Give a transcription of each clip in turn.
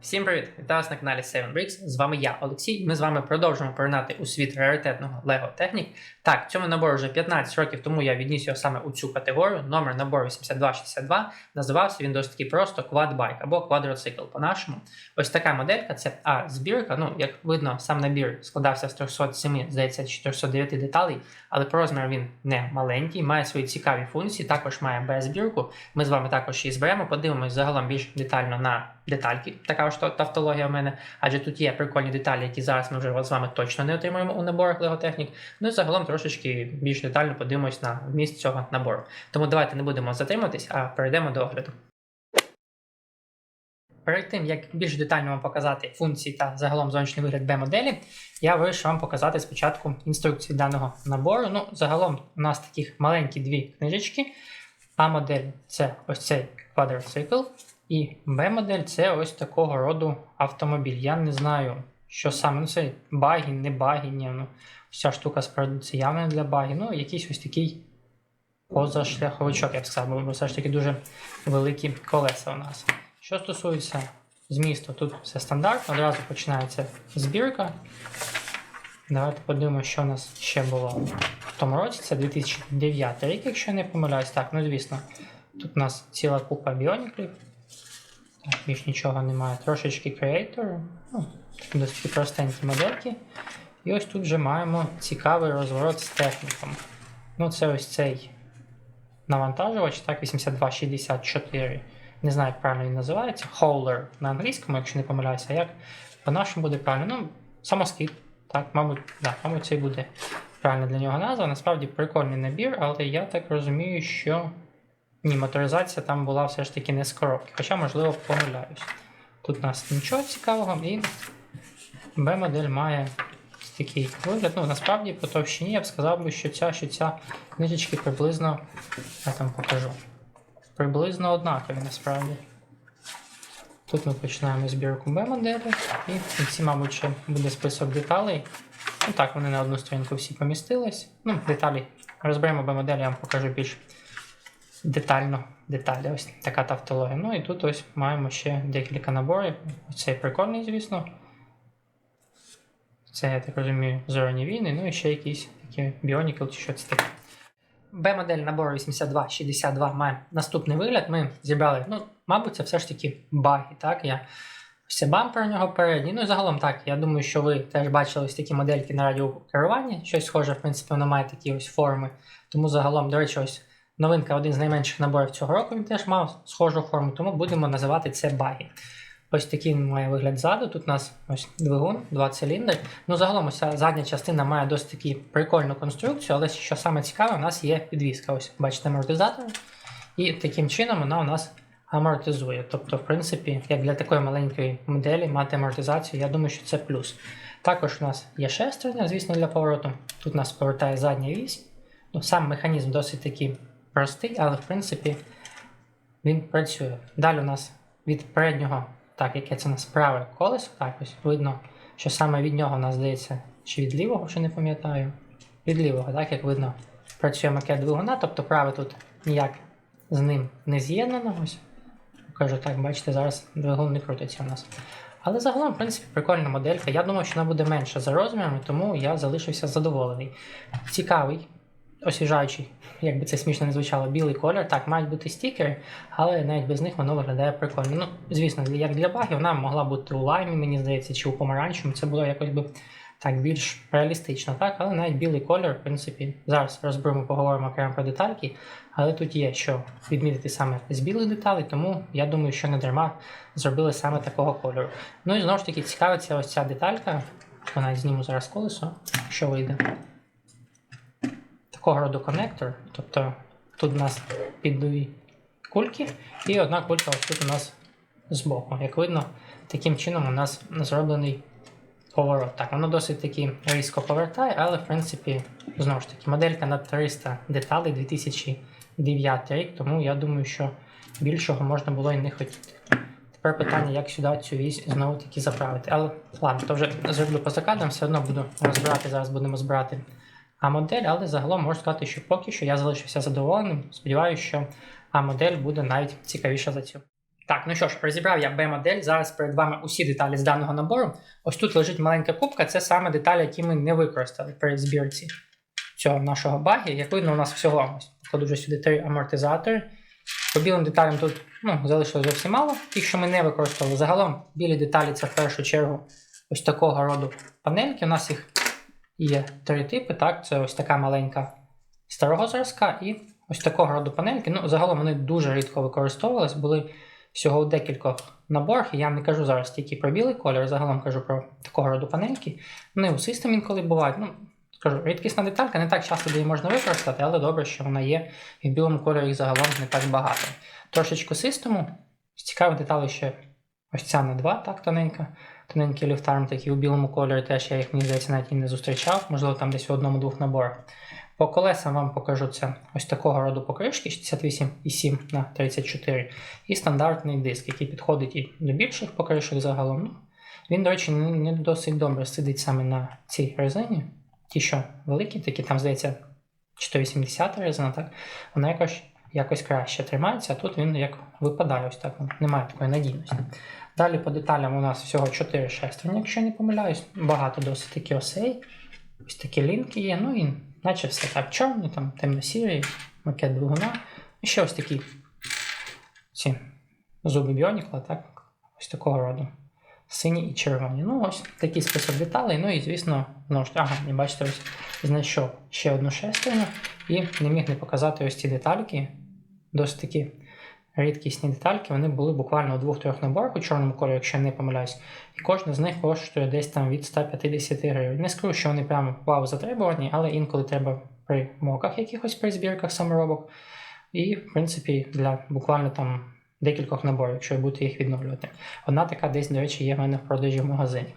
Всім привіт! Вітаю вас на каналі 7 Bricks. З вами я, Олексій. Ми з вами продовжуємо поринати у світ раритетного Lego Технік. Так, цьому набору вже 15 років тому я відніс його саме у цю категорію. Номер набору 8262. Називався він досить таки просто Quadbike або квадроцикл по-нашому. Ось така моделька це А збірка. Ну, як видно, сам набір складався з 307, здається, 409 деталей, але по розміру він не маленький, має свої цікаві функції, також має Б збірку. Ми з вами також її зберемо, подивимось загалом більш детально на детальки. Така ж то- тавтологія в мене, адже тут є прикольні деталі, які зараз ми вже з вами точно не отримаємо у наборах Technic. Ну і загалом трошечки більш детально подивимось на вміст цього набору. Тому давайте не будемо затриматись, а перейдемо до огляду. Перед тим, як більш детально вам показати функції та загалом зовнішній вигляд Б-моделі, я вирішив вам показати спочатку інструкції даного набору. Ну, загалом у нас таких маленькі дві книжечки. А-модель це ось цей квадроцикл, і Б-модель це ось такого роду автомобіль. Я не знаю, що саме. Ну, це багі, не багі, ні. Ну, вся штука справді явно для багі. Ну, якийсь ось такий позашляховичок, я б сказав, бо все ж таки дуже великі колеса у нас. Що стосується змісту, тут все стандартно, одразу починається збірка. Давайте подивимося, що у нас ще було в тому році. Це 2009 рік, якщо я не помиляюсь. Так, ну звісно, тут у нас ціла купа біоніклів. Більш нічого немає. Трошечки Creator. Ну, досить простенькі модельки. І ось тут вже маємо цікавий розворот з техніком. Ну, це ось цей навантажувач, так, 8264. Не знаю, як правильно він називається. Hauler на англійському, якщо не помиляюся, як по-нашому буде правильно. Ну, самоскид. Так, мабуть, да, мабуть, це і буде правильно для нього назва. Насправді прикольний набір, але я так розумію, що ні, моторизація там була все ж таки не з коробки, хоча, можливо, помиляюсь. Тут у нас нічого цікавого, і B-модель має такий вигляд. Ну, насправді, по товщині я б сказав що ця, що ця книжечки приблизно, я там покажу, приблизно однакові насправді. Тут ми починаємо збірку B-моделі, і в кінці, мабуть, ще буде список деталей. Ну так, вони на одну сторінку всі помістились. Ну, деталі розберемо B-модель, я вам покажу більш детально деталі. Ось така тавтологія. Ну і тут ось маємо ще декілька наборів. Цей прикольний, звісно. Це, я так розумію, зоряні війни, ну і ще якісь такі Bionicle чи що це таке. Б-модель набору 8262 має наступний вигляд. Ми зібрали, ну, мабуть, це все ж таки баги, так? Я це бампер у нього передній. Ну і загалом так. Я думаю, що ви теж бачили ось такі модельки на радіокеруванні. Щось схоже, в принципі, воно має такі ось форми. Тому загалом, до речі, ось новинка, один з найменших наборів цього року, він теж мав схожу форму, тому будемо називати це баги. Ось такий має вигляд ззаду. Тут у нас ось двигун, два циліндри. Ну, загалом, ось задня частина має досить таки прикольну конструкцію, але що саме цікаве, у нас є підвіска. Ось, бачите, амортизатор. І таким чином вона у нас амортизує. Тобто, в принципі, як для такої маленької моделі мати амортизацію, я думаю, що це плюс. Також у нас є шестерня, звісно, для повороту. Тут у нас повертає задня вісь. Ну, сам механізм досить таки простий, але в принципі він працює. Далі у нас від переднього, так, яке це у нас праве колесо, так ось видно, що саме від нього у нас здається, чи від лівого, вже не пам'ятаю. Від лівого, так, як видно, працює макет двигуна, тобто праве тут ніяк з ним не з'єднано. Ось. Кажу так, бачите, зараз двигун не крутиться у нас. Але загалом, в принципі, прикольна моделька. Я думав, що вона буде менша за розмірами, тому я залишився задоволений. Цікавий, освіжаючий, як би це смішно не звучало, білий колір. Так, мають бути стікери, але навіть без них воно виглядає прикольно. Ну, звісно, як для багів, вона могла бути у лаймі, мені здається, чи у помаранчевому. Це було якось би так більш реалістично, так, але навіть білий колір, в принципі, зараз розберемо, поговоримо окремо про детальки, але тут є що відмітити саме з білих деталей, тому я думаю, що не дарма зробили саме такого кольору. Ну і знову ж таки цікавиться ось ця деталька. Вона зніму зараз колесо, що вийде. Такого роду коннектор, тобто тут у нас піддові кульки, і одна кулька ось тут у нас збоку. Як видно, таким чином у нас зроблений поворот. Так, воно досить таки різко повертає, але в принципі, знову ж таки, моделька на 300 деталей 2009 рік, тому я думаю, що більшого можна було і не хотіти. Тепер питання, як сюди цю вісь знову таки заправити. Але ладно, то вже зроблю поза кадром, все одно буду розбирати, зараз будемо збирати а модель, але загалом можу сказати, що поки що я залишився задоволеним. Сподіваюся, що а модель буде навіть цікавіша за цю. Так, ну що ж, розібрав я B-модель. Зараз перед вами усі деталі з даного набору. Ось тут лежить маленька кубка, це саме деталі, які ми не використали при збірці цього нашого багі. Як видно, у нас всього ось покладу вже сюди три амортизатори. По білим деталям тут ну, залишилось зовсім мало, ті, що ми не використовували. Загалом білі деталі це в першу чергу ось такого роду панельки. У нас їх є три типи. Так, це ось така маленька старого зразка і ось такого роду панельки. Ну, загалом вони дуже рідко використовувались, були всього в декількох наборах. Я не кажу зараз тільки про білий колір, загалом кажу про такого роду панельки. Вони у систем інколи бувають. Ну, Скажу, рідкісна деталька не так часто її можна використати, але добре, що вона є, і в білому кольорі їх загалом не так багато. Трошечку систему. З цікавих деталей ще ось ця на 2, так, тоненька. Тоненький ліфтарм, такий у білому кольорі теж я їх, мені здається, навіть і не зустрічав, можливо, там десь в одному-двох наборах. По колесам вам покажу це ось такого роду покришки 68,7 на 34 і стандартний диск, який підходить і до більших покришок загалом. Ну, Він, до речі, не досить добре сидить саме на цій резині. Ті, що великі, такі там, здається, 480 резина, так, вона якось якось краще тримається, а тут він як випадає ось так, ну, немає такої надійності. Далі по деталям у нас всього 4 шестерні, якщо не помиляюсь, багато досить таки осей. Ось такі лінки є, ну і наче все так чорні, там темно-сірий, макет двигуна. І ще ось такі ці зуби біонікла, так, ось такого роду. Сині і червоні. Ну, ось такий список деталей. Ну і, звісно, знову ага, і бачите, ось знайшов ще одну шестерню і не міг не показати ось ці детальки. Досить такі рідкісні детальки. Вони були буквально у двох-трьох наборах у чорному кольорі, якщо я не помиляюсь. І кожна з них коштує десь там від 150 гривень. Не скажу, що вони прямо вау затребувані, але інколи треба при моках якихось при збірках саморобок. І, в принципі, для буквально там декількох наборів, якщо будете їх відновлювати. Одна така десь, до речі, є в мене в продажі в магазині.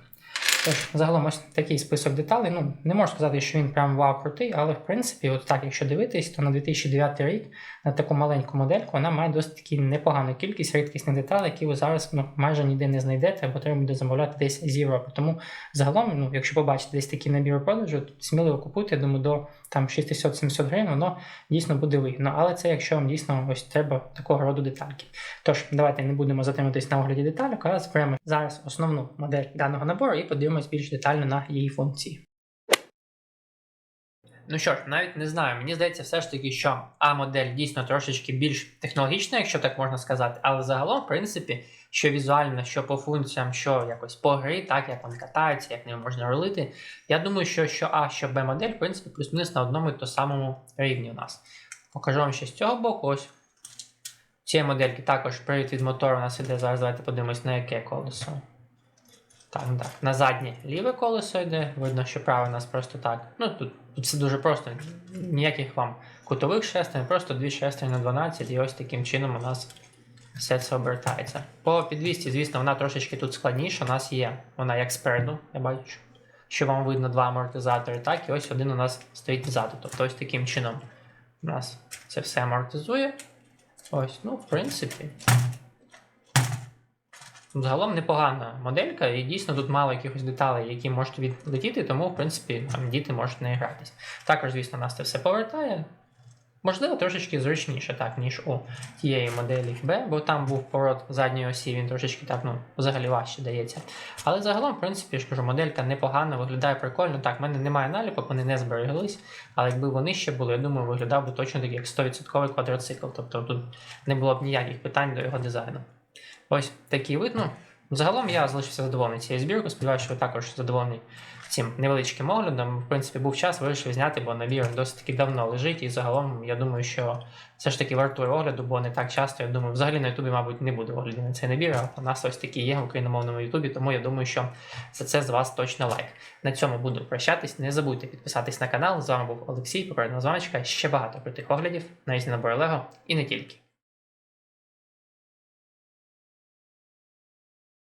Тож, загалом ось такий список деталей. Ну, не можу сказати, що він прям вау крутий, але в принципі, от так, якщо дивитись, то на 2009 рік на таку маленьку модельку вона має досить таки непогану кількість рідкісних деталей, які ви зараз ну, майже ніде не знайдете, або треба буде замовляти десь з Європи. Тому загалом, ну, якщо побачите десь такі набір продажу, то сміливо купуйте, думаю, до там 600-700 гривень, воно дійсно буде вигідно. Але це якщо вам дійсно ось треба такого роду детальки. Тож, давайте не будемо затримуватись на огляді деталек, а зберемо зараз основну модель даного набору і подивимось більш детально на її функції. Ну що ж, навіть не знаю. Мені здається, все ж таки, що А-модель дійсно трошечки більш технологічна, якщо так можна сказати, але загалом, в принципі, що візуально, що по функціям, що якось по грі, так як він катається, як ним можна рулити. Я думаю, що що А, що Б модель, в принципі, плюс-мінус на одному і то самому рівні у нас. Покажу вам ще з цього боку. Ось цієї модельки також привід від мотору у нас іде. Зараз давайте подивимось, на яке колесо. Так, так. На заднє ліве колесо йде. Видно, що праве у нас просто так. Ну тут, тут все дуже просто. Ніяких вам кутових шестерень, просто дві шестерні на 12, і ось таким чином у нас все це обертається. По підвісті, звісно, вона трошечки тут складніша. У нас є вона як спереду, я бачу, що вам видно два амортизатори, так, і ось один у нас стоїть ззаду. Тобто ось таким чином у нас це все амортизує. Ось, ну, в принципі. Загалом непогана моделька, і дійсно тут мало якихось деталей, які можуть відлетіти, тому, в принципі, там діти можуть не гратись. Також, звісно, нас це все повертає. Можливо, трошечки зручніше, так, ніж у тієї моделі B, бо там був поворот задньої осі, він трошечки так, ну, взагалі важче дається. Але загалом, в принципі, я ж кажу, моделька непогана, виглядає прикольно. Так, в мене немає наліпок, вони не збереглись, але якби вони ще були, я думаю, виглядав би точно так, як 100% квадроцикл. Тобто тут не було б ніяких питань до його дизайну. Ось такий вид. Ну, Загалом я залишився задоволений цією збіркою. Сподіваюся, що ви також задоволені цим невеличким оглядом. В принципі, був час, вирішив зняти, бо набір досить таки давно лежить. І загалом, я думаю, що все ж таки вартує огляду, бо не так часто. Я думаю, взагалі на Ютубі, мабуть, не буде оглядів на цей набір. А у нас ось такі є в україномовному Ютубі, тому я думаю, що за це з вас точно лайк. На цьому буду прощатись. Не забудьте підписатись на канал. З вами був Олексій, попередньо звоночка. Ще багато крутих оглядів на різні набори Лего і не тільки.